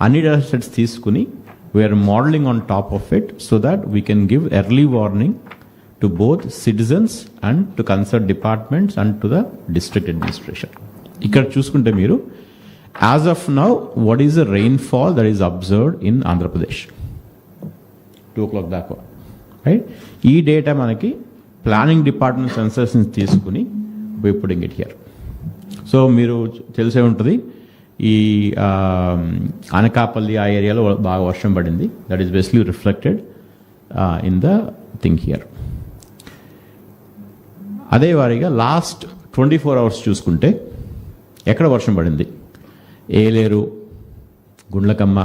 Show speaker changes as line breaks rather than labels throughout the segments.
అన్ని data sets తీసుకుని we're modelling on top of it so that we can give early warning to both citizens and to concerned departments and to the district administration ఇక్కడ చూసుకుంటే మీరు as of now what is the rainfall that is observed in Andhra Pradesh two o'clock దాకా right ఈ data మనకి planning department సెన్సర్స్ని తీసుకుని we putting it here so మీరు తెలిసే ఉంటుంది ఈ అనకాపల్లి ఆ ఏరియాలో బాగా వర్షం పడింది. That is best reflected in the thing here అదే వారిగా లాస్ట్ ట్వంటీ ఫోర్ అవర్స్ చూసుకుంటే ఎక్కడ వర్షం పడింది? ఏలేరు గుండ్లకమ్మ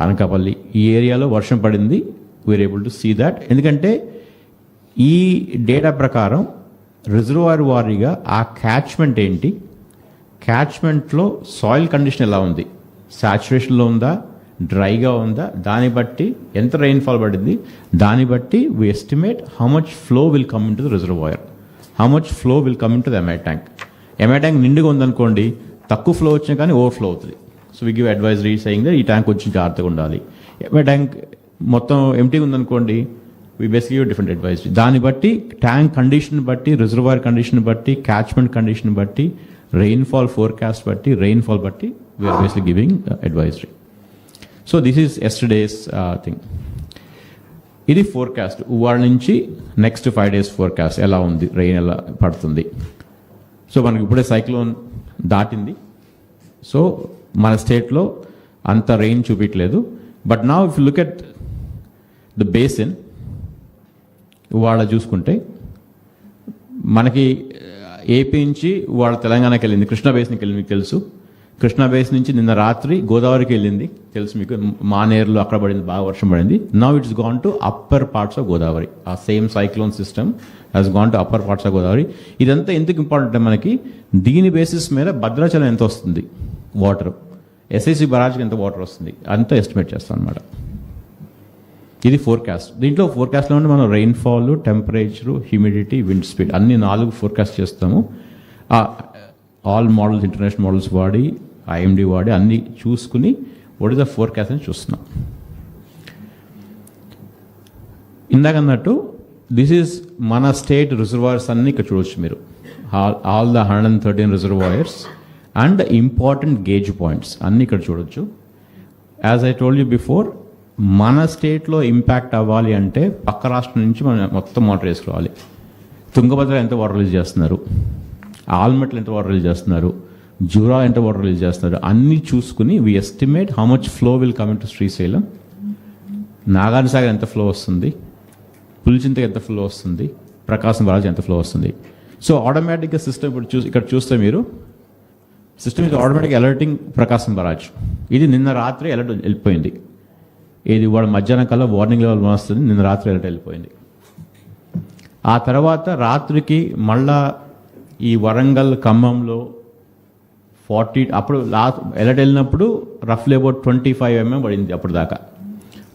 అనకాపల్లి ఈ ఏరియాలో వర్షం పడింది. We're able to see that ఎందుకంటే ఈ డేటా ప్రకారం రిజర్వాయర్ వారీగా ఆ క్యాచ్మెంట్ ఏంటి? క్యాచ్మెంట్లో సాయిల్ కండిషన్ ఎలా ఉంది? సాచురేషన్లో ఉందా? డ్రైగా ఉందా? దాన్ని బట్టి ఎంత రెయిన్ఫాల్ పడింది? దాన్ని బట్టి we estimate how much flow will come into the reservoir how much flow will come into the MI tank MI tank నిండుగా ఉందనుకోండి తక్కువ ఫ్లో వచ్చినా కానీ ఓవర్ఫ్లో అవుతుంది. So we give advisory saying ఈ ట్యాంక్ కొంచెం జాగ్రత్తగా ఉండాలి. ఎంఐ ట్యాంక్ మొత్తం ఎంటీగా ఉందనుకోండి వి బేసిక్లీ డిఫరెంట్ అడ్వైజరీ దాన్ని బట్టి ట్యాంక్ కండిషన్ బట్టి రిజర్వాయర్ కండిషన్ బట్టి క్యాచ్మెంట్ కండిషన్ బట్టి రెయిన్ఫాల్ ఫోర్కాస్ట్ బట్టి రెయిన్ఫాల్ బట్టి we're basically giving advisory so this is yesterday's thing ఇది ఫోర్కాస్ట్ వాళ్ళ నుంచి నెక్స్ట్ ఫైవ్ డేస్ ఫోర్కాస్ట్ ఎలా ఉంది? రెయిన్ ఎలా పడుతుంది? సో మనకి ఇప్పుడే సైక్లోన్ దాటింది. సో మన స్టేట్లో అంత రెయిన్ చూపించలేదు బట్ నా if look at the basin వాళ్ళ చూసుకుంటే మనకి ఏపీ నుంచి వాళ్ళ తెలంగాణకి వెళ్ళింది. కృష్ణా బేస్కి వెళ్ళింది మీకు తెలుసు. కృష్ణా బేస్ నుంచి నిన్న రాత్రి గోదావరికి వెళ్ళింది. తెలుసు మీకు మానేరులో అక్కడ పడింది బాగా వర్షం పడింది. Now it's gone to upper parts of Godavari uh same cyclone system has gone to upper parts of Godavari ఇదంతా ఎందుకు ఇంపార్టెంట్ అంటే మనకి దీని బేసిస్ మీద భద్రాచలం ఎంత వస్తుంది? వాటర్ ఎస్ఐసి బరాజ్కి ఎంత వాటర్ వస్తుంది? అంతా ఎస్టిమేట్ చేస్తాం అనమాట ఇది ఫోర్కాస్ట్ దీంట్లో ఫోర్కాస్ట్లో ఉంటే మనం rainfall temperature humidity wind speed అన్ని నాలుగు ఫోర్కాస్ట్ చేస్తాము. ఆల్ మోడల్స్ ఇంటర్నేషనల్ మోడల్స్ వాడి ఐఎండి వాడి అన్ని చూసుకుని వాట్ ఇస్ ద ఫోర్కాస్ట్ అని చూస్తున్నాం. ఇందాక అన్నట్టు దిస్ ఈజ్ మన స్టేట్ రిజర్వాయర్స్ అన్ని ఇక్కడ చూడొచ్చు మీరు. All all the hundred and thirteen reservoirs and important gauge points అన్నీ ఇక్కడ చూడొచ్చు. As I told you before మన స్టేట్లో ఇంపాక్ట్ అవ్వాలి అంటే పక్క రాష్ట్రం నుంచి మనం మొత్తం వాటర్ వేసుకోవాలి. తుంగభద్ర ఎంత వాటర్ రిలీజ్ చేస్తున్నారు? ఆల్మెట్లు ఎంత వాటర్ రిలీజ్ చేస్తున్నారు? జూరా ఎంత వాటర్ రిలీజ్ చేస్తున్నారు? అన్నీ చూసుకుని we estimate how much flow will coming to Srisailam. Nagarjunasagar ఎంత ఫ్లో వస్తుంది? పులిచింతకి ఎంత ఫ్లో వస్తుంది? ప్రకాశం బాలాజీ ఎంత ఫ్లో వస్తుంది? సో ఆటోమేటిక్గా సిస్టమ్ ఇప్పుడు చూ ఇక్కడ చూస్తే మీరు సిస్టమ్ ఇది ఆటోమేటిక్ అలర్టింగ్ ప్రకాశం బరాజ్ ఇది నిన్న రాత్రి అలర్ట్ వెళ్ళిపోయింది. ఇది వాడు మధ్యాహ్నం కల్లా వార్నింగ్ లెవెల్ వస్తుంది. నిన్న రాత్రి అలర్ట్ వెళ్ళిపోయింది. ఆ తర్వాత రాత్రికి మళ్ళా ఈ వరంగల్ ఖమ్మంలో ఫార్టీ అప్పుడు లాస్ట్ అలర్ట్ వెళ్ళినప్పుడు రఫ్లీ అబౌట్ ట్వంటీ ఫైవ్ ఎంఎం పడింది అప్పుడు దాకా.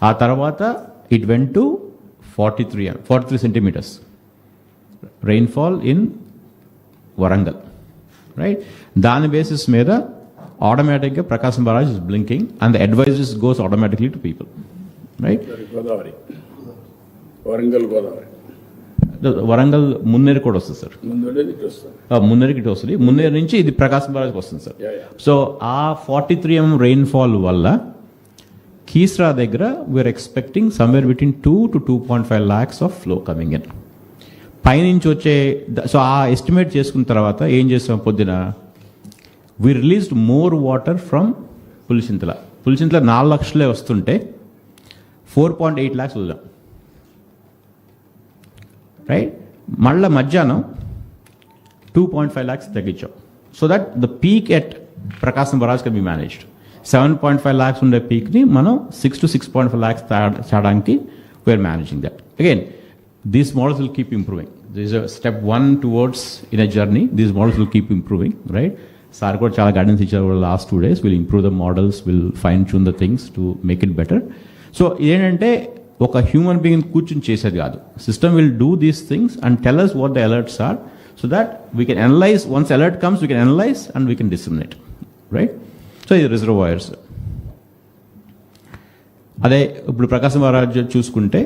ఆ తర్వాత it went to forty three forty three centimetres rainfall in Warangal. Right దాని బేసిస్ మీద ఆటోమేటిక్గా Prakasam barrage is blinking and the advises goes automatically to people right
Godavari. Warangal Godavari.
Warangal Munneru కూడా వస్తుంది సార్ మున్నేరుకి ఇటు వస్తుంది. మున్నేరు నుంచి ఇది ప్రకాశం బరాజ్కి వస్తుంది సార్. సో ఆ ఫార్టీ త్రీ ఎంఎం రెయిన్ఫాల్ వల్ల కీస్రా దగ్గర we're expecting somewhere between two to two point five lakhs of flow coming in పైనుంచి వచ్చే సో ఆ ఎస్టిమేట్ చేసుకున్న తర్వాత ఏం చేసాం పొద్దున? We released more water from Pulichintala Pulichintala నాలుగు లక్షలే వస్తుంటే ఫోర్ పాయింట్ ఎయిట్ ల్యాక్స్ వదిలాం. రైట్ మళ్ళా మధ్యాహ్నం two point five lakhs తగ్గించాం. So that the peak at Prakasam barrage can be managed seven point five lakhs ఉండే పీక్ని మనం six to six point five lakhs చేయడానికి we're managing that again these models will keep improving this step one towards in a journey these models will keep improving right sir కూడా చాలా guidance ఇచ్చారు last two days will improve the models will fine tune the things to make it better so ఏంటంటే ఒక human being కూర్చుని చేసేది కాదు. System will do these things and tell us what the alerts are so that we can analyse once alert comes we can analyse and we can disseminate right so ఇది reservoirs అదే ఇప్పుడు ప్రకాశం మహారాజ్ చూసుకుంటే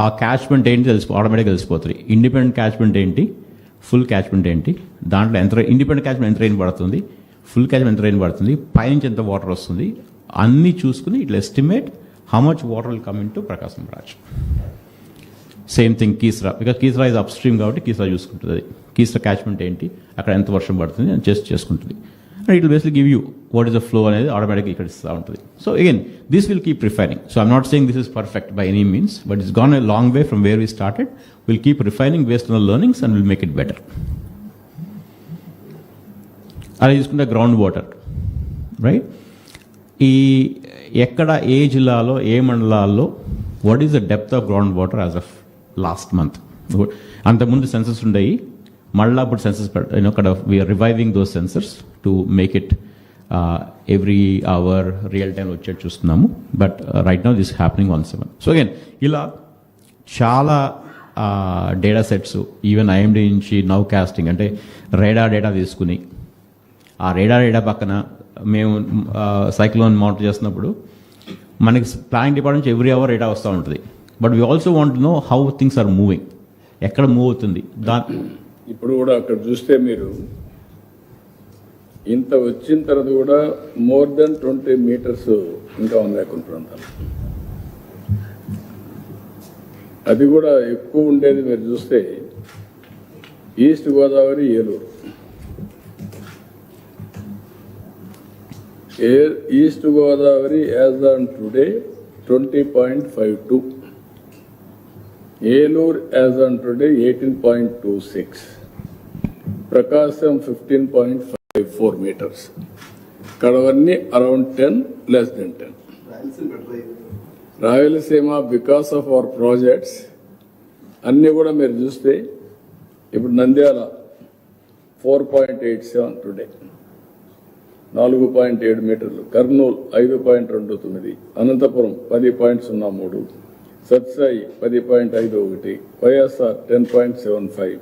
ఆ catchment ఏంటి తెలిసిపో ఆటోమేటిక్గా తెలిసిపోతుంది. Independent catchment ఏంటి? ఫుల్ క్యాచ్మెంట్ ఏంటి? దాంట్లో ఎంత ఇండిపెండెంట్ క్యాచ్మెంట్ ఎంత రైన్ పడుతుంది? ఫుల్ క్యాచ్మెంట్ ఎంత రైన్ పడుతుంది? పైనుంచి ఎంత వాటర్ వస్తుంది? అన్నీ చూసుకుని ఇట్లా estimate how much water will come into Prakasam barrage same thing Keesara because Keesara is upstream కాబట్టి కీస్రా చూసుకుంటుంది. అది కీస్రా క్యాచ్మెంట్ ఏంటి? అక్కడ ఎంత వర్షం పడుతుంది అని చేసి చేసుకుంటుంది. And it basic give you what is the flow అనేది ఆటోమేటిక్గా ఇక్కడ ఇస్తూ ఉంటుంది. So again this will keep refining so I'm not saying this is perfect by any means but it's gone a long way from where we started will keep refining based on learnings and will make it better అలా చూసుకుంటే ground water right ఈ ఎక్కడ ఏ జిల్లాలో ఏ మండలాల్లో what is the depth of ground water as of last month అంతకుముందు sensors ఉండయి మళ్ళీ ఇప్పుడు సెన్సెస్ అక్కడ we're reviving those sensors to make it every hour real time వచ్చేట్టు చూస్తున్నాము. But right now this happening on seven so again ఇలా చాలా data sets even IMD నుంచి nowcasting అంటే రేడా డేటా తీసుకుని ఆ రేడా డేటా పక్కన మేము సైక్లోన్ మానిటర్ చేస్తున్నప్పుడు మనకి ప్లానింగ్ డిపార్ట్మెంట్ నుంచి ఎవ్రీ అవర్ డేటా వస్తూ ఉంటుంది. But we also want know how things are moving ఎక్కడ మూవ్ అవుతుంది. దా
ఇప్పుడు కూడా అక్కడ చూస్తే మీరు ఇంత వచ్చిన తర్వాత కూడా మోర్ దెన్ ట్వంటీ మీటర్స్ ఇంకా ఉంది కొన్ని ప్రాంతాలు. అది కూడా ఎక్కువ ఉండేది మీరు చూస్తే East Godavari Eluru. East Godavari as on today twenty point five two. Eluru as on today eighteen point two six. Prakasam fifteen point five four metres. కడవన్నీ around ten less than ten Rayalaseema because of our projects అన్నీ కూడా మీరు చూస్తే ఇప్పుడు Nandyal four point eight seven today నాలుగు point ఏడు మీటర్లు. కర్నూలు ఐదు point రెండు తొమ్మిది. అనంతపురం పది పాయింట్ సున్నా మూడు. సత్సాయి పది పాయింట్ ఐదు ఒకటి. YSR ten point seven five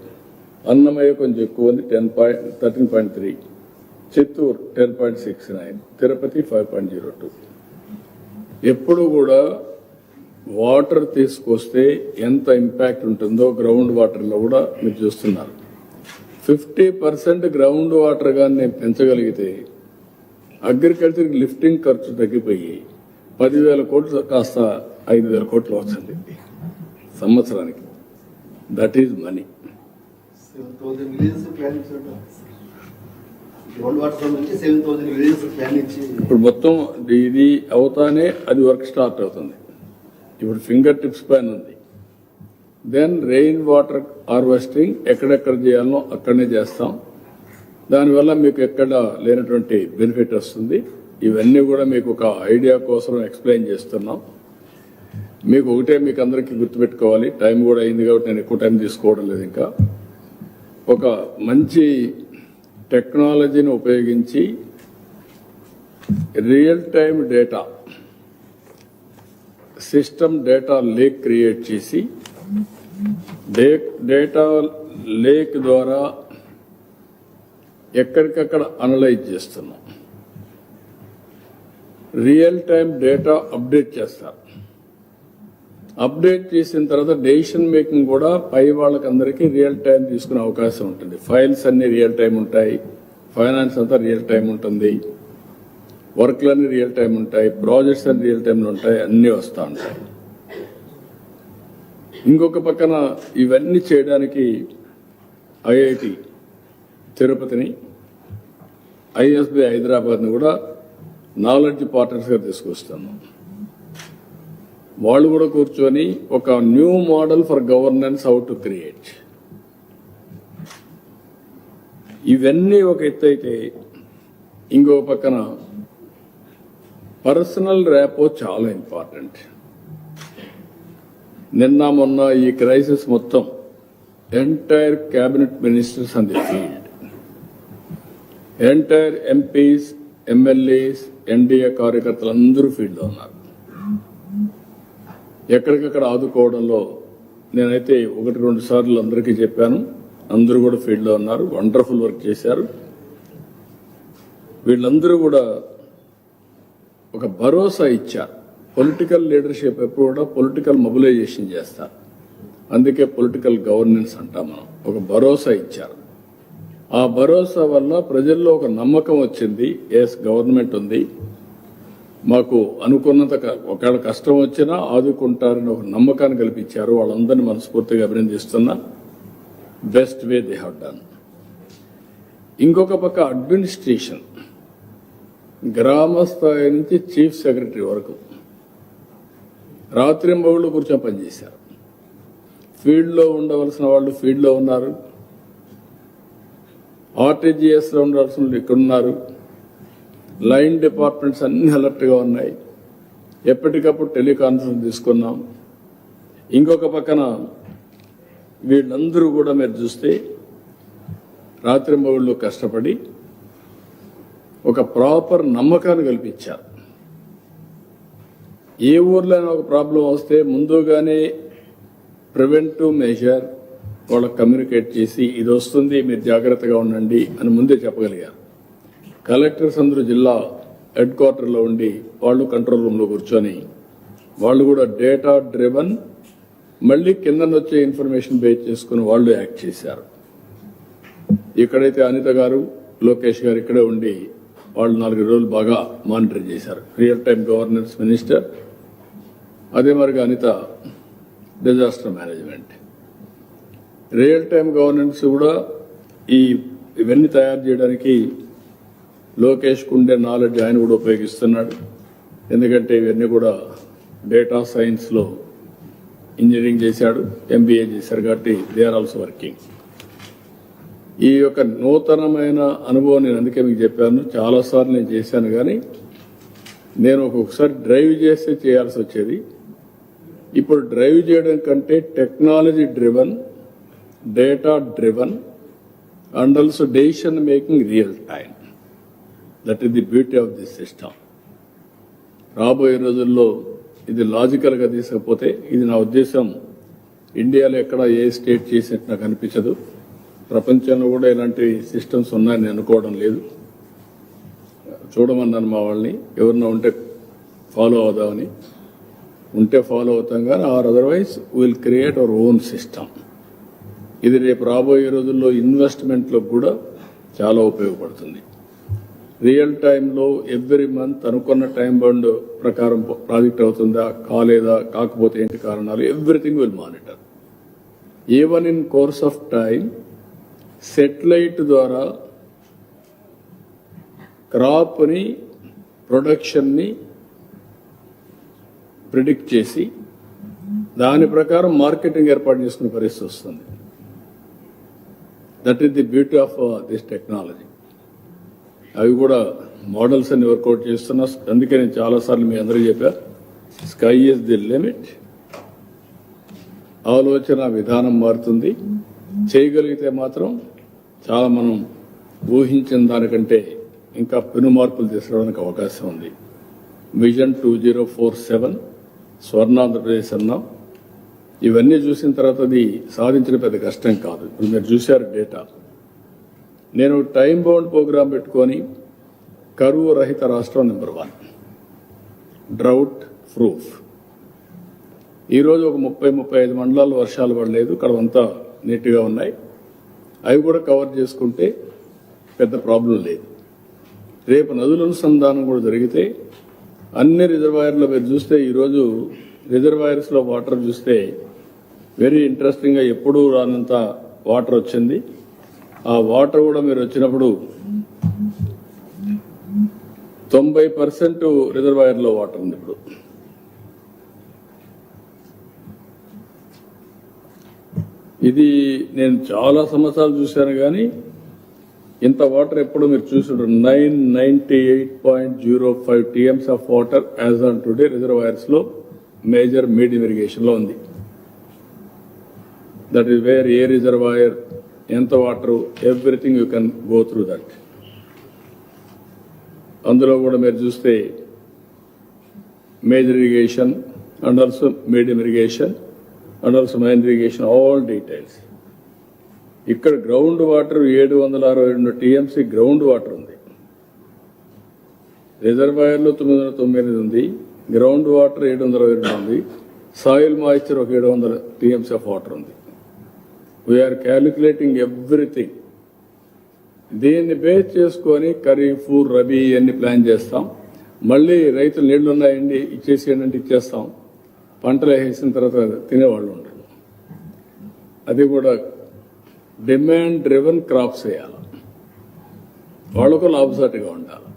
Annamayya కొంచెం ఎక్కువ ఉంది ten point thirteen point three Chittoor ten point six nine Tirupati five point zero two ఎప్పుడు కూడా వాటర్ తీసుకొస్తే ఎంత ఇంపాక్ట్ ఉంటుందో గ్రౌండ్ వాటర్లో కూడా మీరు చూస్తున్నారు. ఫిఫ్టీ పర్సెంట్ గ్రౌండ్ వాటర్ కానీ నేను పెంచగలిగితే అగ్రికల్చర్ లిఫ్టింగ్ ఖర్చు తగ్గిపోయి పదివేల కోట్లు కాస్త ఐదు వేల కోట్లు వస్తుంది సంవత్సరానికి. దట్ ఈజ్ మనీ ఇప్పుడు మొత్తం ఇది అవుతానే అది వర్క్ స్టార్ట్ అవుతుంది. ఇప్పుడు ఫింగర్ టిప్స్ పైన ఉంది. దెన్ రెయిన్ వాటర్ హార్వెస్టింగ్ ఎక్కడెక్కడ చేయాలనో అక్కడనే చేస్తాం. దానివల్ల మీకు ఎక్కడ లేనటువంటి బెనిఫిట్ వస్తుంది. ఇవన్నీ కూడా మీకు ఒక ఐడియా కోసం ఎక్స్ప్లెయిన్ చేస్తున్నాం. మీకు ఒకటే మీకు అందరికీ గుర్తుపెట్టుకోవాలి. టైం కూడా అయింది కాబట్టి నేను ఎక్కువ టైం తీసుకోవడం లేదు ఇంకా. ఒక మంచి టెక్నాలజీని ఉపయోగించి real time data system data lake create చేసి డేటా లేక్ ద్వారా ఎక్కడికక్కడ అనలైజ్ చేస్తున్నాం. రియల్ టైం డేటా అప్డేట్ చేస్తారు. అప్డేట్ చేసిన తర్వాత డెసిషన్ మేకింగ్ కూడా పై వాళ్ళకందరికీ రియల్ టైం తీసుకునే అవకాశం ఉంటుంది. ఫైల్స్ అన్ని రియల్ టైం ఉంటాయి. ఫైనాన్స్ అంతా రియల్ టైం ఉంటుంది. వర్క్లన్నీ రియల్ టైం ఉంటాయి ప్రాజెక్ట్స్ అన్ని రియల్ టైంలో ఉంటాయి అన్నీ వస్తూ ఉంటాయి. ఇంకొక పక్కన ఇవన్నీ చేయడానికి ఐఐటి తిరుపతిని ఐఎస్బి హైదరాబాద్ని కూడా నాలెడ్జ్ పార్ట్నర్స్గా తీసుకొస్తాను వాళ్ళు కూడా కూర్చొని ఒక new model for governance how to create. ఇవన్నీ ఒక ఎత్తు అయితే ఇంకో పక్కన పర్సనల్ ర్యాపో చాలా ఇంపార్టెంట్. నిన్న మొన్న ఈ క్రైసిస్ మొత్తం entire cabinet ministers on the field entire MPs MLAs NDA కార్యకర్తలు అందరూ ఫీల్డ్లో ఉన్నారు. ఎక్కడికక్కడ ఆదుకోవడంలో నేనైతే ఒకటి రెండు సార్లు అందరికీ చెప్పాను. అందరూ కూడా ఫీల్డ్లో ఉన్నారు. వండర్ఫుల్ వర్క్ చేశారు. వీళ్ళందరూ కూడా ఒక భరోసా ఇచ్చారు పొలిటికల్ లీడర్షిప్ ఎప్పుడు కూడా పొలిటికల్ మొబిలైజేషన్ చేస్తారు అందుకే పొలిటికల్ గవర్నెన్స్ అంటాం మనం. ఒక భరోసా ఇచ్చారు ఆ భరోసా వల్ల ప్రజల్లో ఒక నమ్మకం వచ్చింది. ఎస్ గవర్నమెంట్ ఉంది. మాకు అనుకున్నంత ఒకవేళ కష్టం వచ్చినా ఆదుకుంటారని ఒక నమ్మకాన్ని కల్పించారు. వాళ్ళందరినీ మనస్ఫూర్తిగా అభినందిస్తున్నా. Best way they have done ఇంకొక పక్క అడ్మినిస్ట్రేషన్ గ్రామ స్థాయి నుంచి చీఫ్ సెక్రటరీ వరకు. రాత్రి మగుళ్ళు కూర్చొని పనిచేశారు. ఫీల్డ్లో ఉండవలసిన వాళ్ళు ఫీల్డ్లో ఉన్నారు. ఆర్టీజీఎస్లో ఉండాల్సిన వాళ్ళు ఇక్కడ ఉన్నారు లైన్ డిపార్ట్మెంట్స్ అన్ని అలర్ట్గా ఉన్నాయి. ఎప్పటికప్పుడు టెలికాన్ఫరెన్స్ తీసుకున్నాం. ఇంకొక పక్కన వీళ్ళందరూ కూడా మీరు చూస్తే రాత్రి మగుళ్ళు కష్టపడి ఒక ప్రాపర్ నమ్మకాన్ని కల్పించారు. ఏ ఊర్లోనే ఒక ప్రాబ్లం వస్తే ముందుగానే ప్రివెంటివ్ మెజర్ వాళ్ళకు కమ్యూనికేట్ చేసి ఇది వస్తుంది మీరు జాగ్రత్తగా ఉండండి అని ముందే చెప్పగలిగారు. కలెక్టర్స్ అందరూ జిల్లా హెడ్ క్వార్టర్లో ఉండి వాళ్ళు కంట్రోల్ రూమ్లో కూర్చొని వాళ్ళు కూడా డేటా డ్రివన్ మళ్ళీ కింద వచ్చే ఇన్ఫర్మేషన్ బేస్ చేసుకుని వాళ్ళు యాక్ట్ చేశారు. ఎక్కడైతే అనిత గారు లోకేష్ గారు ఇక్కడే ఉండి వాళ్ళు నాలుగు రోజులు బాగా మానిటర్ చేశారు. రియల్ టైం గవర్నెన్స్ మినిస్టర్ అదే మరిగా Anitha disaster management real time governance కూడా ఈ ఇవన్నీ తయారు చేయడానికి లోకేష్ కుండే నాలెడ్జ్ ఆయన కూడా ఉపయోగిస్తున్నాడు. ఎందుకంటే ఇవన్నీ కూడా డేటా సైన్స్లో ఇంజనీరింగ్ చేశాడు ఎంబీఏ చేశారు కాబట్టి దే ఆర్ ఆల్సో వర్కింగ్ ఈ యొక్క నూతనమైన అనుభవం నేను అందుకే మీకు చెప్పాను. చాలాసార్లు నేను చేశాను కానీ నేను ఒక్కొక్కసారి డ్రైవ్ చేస్తే చేయాల్సి వచ్చేది. ఇప్పుడు డ్రైవ్ చేయడం కంటే technology driven data driven and also decision making real time that is the beauty of this system. రాబోయే రోజుల్లో ఇది లాజికల్గా తీసుకపోతే ఇది నా ఉద్దేశం ఇండియాలో ఎక్కడ ఏ స్టేట్ చేసినట్టు నాకు అనిపించదు. ప్రపంచంలో కూడా ఇలాంటి సిస్టమ్స్ ఉన్నాయని అనుకోవడం లేదు. చూడమన్నాను మా వాళ్ళని. ఎవరన్నా ఉంటే ఫాలో అవుదామని. ఉంటే ఫాలో అవుతాం కానీ or otherwise will create our own system. ఇది రేపు రాబోయే రోజుల్లో ఇన్వెస్ట్మెంట్లో కూడా చాలా ఉపయోగపడుతుంది. రియల్ టైంలో ఎవ్రీ మంత్ అనుకున్న టైం బండ్ ప్రకారం ప్రాజెక్ట్ అవుతుందా కాలేదా కాకపోతే ఏంటి కారణాలు everything will monitor. Even in course of time satellite ద్వారా క్రాప్ని ప్రొడక్షన్ని ప్రిడిక్ట్ చేసి దాని ప్రకారం మార్కెటింగ్ ఏర్పాటు చేసుకునే పరిస్థితి వస్తుంది. That is the beauty of this technology అవి కూడా మోడల్స్ అన్ని వర్కౌట్ చేస్తున్నా అందుకే నేను చాలాసార్లు మీ అందరికీ చెప్పా స్కై ఇస్ ది లిమిట్. ఆలోచన విధానం మారుతుంది. చేయగలిగితే మాత్రం చాలా మనం ఊహించిన దానికంటే ఇంకా పెను మార్పులు తీసుకురావడానికి అవకాశం ఉంది. Vision two zero four seven Swarnandhra Pradesh అన్నాం. ఇవన్నీ చూసిన తర్వాత అది సాధించిన పెద్ద కష్టం కాదు. ఇప్పుడు మీరు చూశారు డేటా. నేను టైం బౌండ్ ప్రోగ్రాం పెట్టుకొని కరువు రహిత రాష్ట్రం నెంబర్ వన్. Drought proof. ఈరోజు ఒక ముప్పై ముప్పై ఐదు మండలాలు వర్షాలు పడలేదు. ఇక్కడ అంతా నీట్గా ఉన్నాయి. అవి కూడా కవర్ చేసుకుంటే పెద్ద ప్రాబ్లం లేదు. రేపు నదుల అనుసంధానం కూడా జరిగితే అన్ని రిజర్వాయర్లో మీరు చూస్తే ఈరోజు రిజర్వాయర్స్లో వాటర్ చూస్తే వెరీ ఇంట్రెస్టింగ్గా ఎప్పుడూ రానంత వాటర్ వచ్చింది. ఆ వాటర్ కూడా మీరు వచ్చినప్పుడు తొంభై పర్సెంట్ రిజర్వాయర్లో వాటర్ ఉంది ఇప్పుడు. ఇది నేను చాలా సంవత్సరాలు చూశాను కానీ ఇంత వాటర్ ఎప్పుడు మీరు చూసారు nine ninety eight point zero five TMC of water as on today రిజర్వాయర్స్లో major medium ఇరిగేషన్లో ఉంది. That is where a reservoir ఎంత water everything you can go through that. అందులో కూడా మీరు చూస్తే major irrigation and also medium irrigation. And also minor irrigation all details. ఇక్కడ ground water ఏడు వందల అరవై రెండు టీఎంసీ గ్రౌండ్ వాటర్ ఉంది. రిజర్వాయర్లో తొమ్మిది వందల తొమ్మిది ఉంది. గ్రౌండ్ వాటర్ ఏడు వందల ఇరవై ఉంది. సాయిల్ మాయిశ్చర్ ఒక ఏడు వందల టీఎంసీ ఆఫ్ వాటర్ ఉంది. వీఆర్ క్యాలిక్యులేటింగ్ ఎవ్రీథింగ్ దీన్ని బేస్ చేసుకొని ఖరీఫ్ రబీ అన్ని ప్లాన్ చేస్తాం. మళ్ళీ రైతులు నీళ్ళున్నాయండి ఇచ్చేసి ఇచ్చేసేయండి ఇచ్చేస్తాం. పంటలు వేసిన తర్వాత తినేవాళ్ళు ఉండరు. అది కూడా డిమాండ్ డ్రివెన్ క్రాప్స్ వేయాలి. వాళ్ళకు లాభసాటిగా ఉండాలి.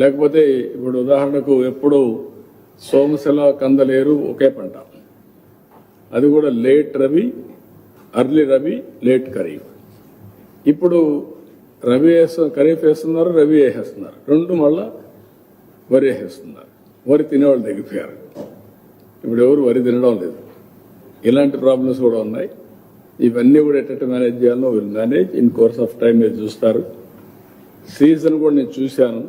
లేకపోతే ఇప్పుడు ఉదాహరణకు ఎప్పుడు సోమశిల కందలేరు ఒకే పంట. అది కూడా late rabi early rabi late kharif. ఇప్పుడు రవి వేస్తు ఖరీఫ్ వేస్తున్నారు రవి వేసేస్తున్నారు. రెండు మళ్ళా వరి వేసేస్తున్నారు. వరి తినేవాళ్ళు తగ్గిపోయారు ఇప్పుడు ఎవరు వరి తినడం లేదు. ఇలాంటి ప్రాబ్లమ్స్ కూడా ఉన్నాయి. ఇవన్నీ కూడా ఎట్ట మేనేజ్ చేయాలో వీళ్ళు manage in course of time మీరు చూస్తారు. సీజన్ కూడా నేను చూశాను.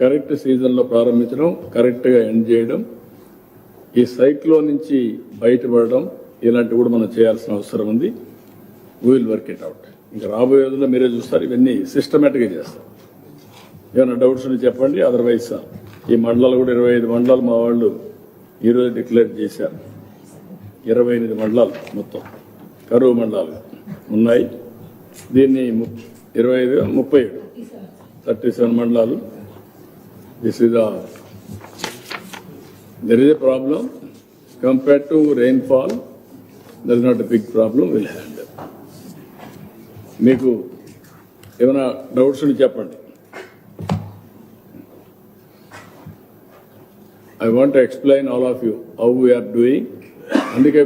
కరెక్ట్ సీజన్లో ప్రారంభించడం కరెక్ట్గా ఎండ్ చేయడం ఈ సైక్లో నుంచి బయటపడడం ఇలాంటివి కూడా మనం చేయాల్సిన అవసరం ఉంది. విల్ వర్క్ ఇట్ అవుట్ ఇంకా రాబోయే రోజుల్లో మీరే చూస్తారు ఇవన్నీ సిస్టమేటిక్గా చేస్తాం. ఏమైనా డౌట్స్ ఉంటే చెప్పండి అదర్వైజ్ ఈ మండలాలు కూడా ఇరవై ఐదు మండలాలు మా వాళ్ళు ఈరోజు డిక్లేర్ చేశారు. ఇరవై ఎనిమిది మండలాలు మొత్తం. కరువు మండలాలు ఉన్నాయి. దీన్ని ము- ఇరవై ఐదు ముప్పై ఏడు. థర్టీ సెవెన్ మండలాలు. This is there is a problem compare to rainfall there is not a big problem will hand మీకు ఏమైనా డౌట్స్ ఉంటే చెప్పండి. I want explain all of you how we are doing అందుకే